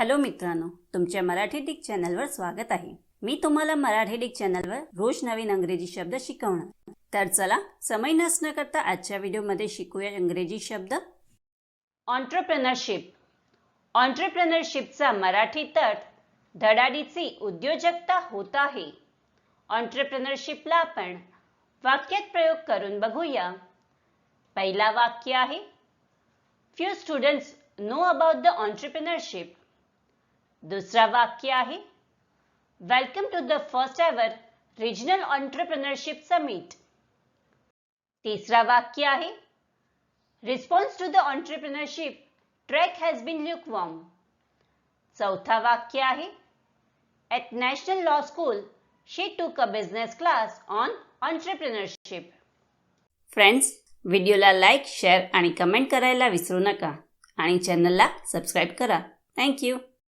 Hello मित्रांनो तुमच्या Marathi Dick चॅनलवर स्वागत आहे. मी तुम्हाला मराठी डिक चॅनलवर रोज नवीन अंग्रेजी शब्द शिकवणार. तर चला समय नसणं करता आजच्या व्हिडिओमध्ये शिकूया इंग्रजी शब्द. ऑन्टरप्रेनरशिप ऑन्टरप्रेनरशिपचा मराठी तट धडाडीची उद्योजकता होत आहे. ऑन्टरप्रेनरशिपला आपण वाक्यात प्रयोग करून बघूया. पहिला वाक्य आहे few students know about the entrepreneurship दुसरा वाक्य आहे welcome to the first ever regional entrepreneurship summit तिसरा वाक्य आहे response to the entrepreneurship track has been lukewarm. चौथा वाक्य आहे at National Law School she took a business class on entrepreneurship friends व्हिडिओला लाईक शेअर आणि कमेंट करायला विसरू नका. आणि चॅनलला सबस्क्राईब करा. थँक्यू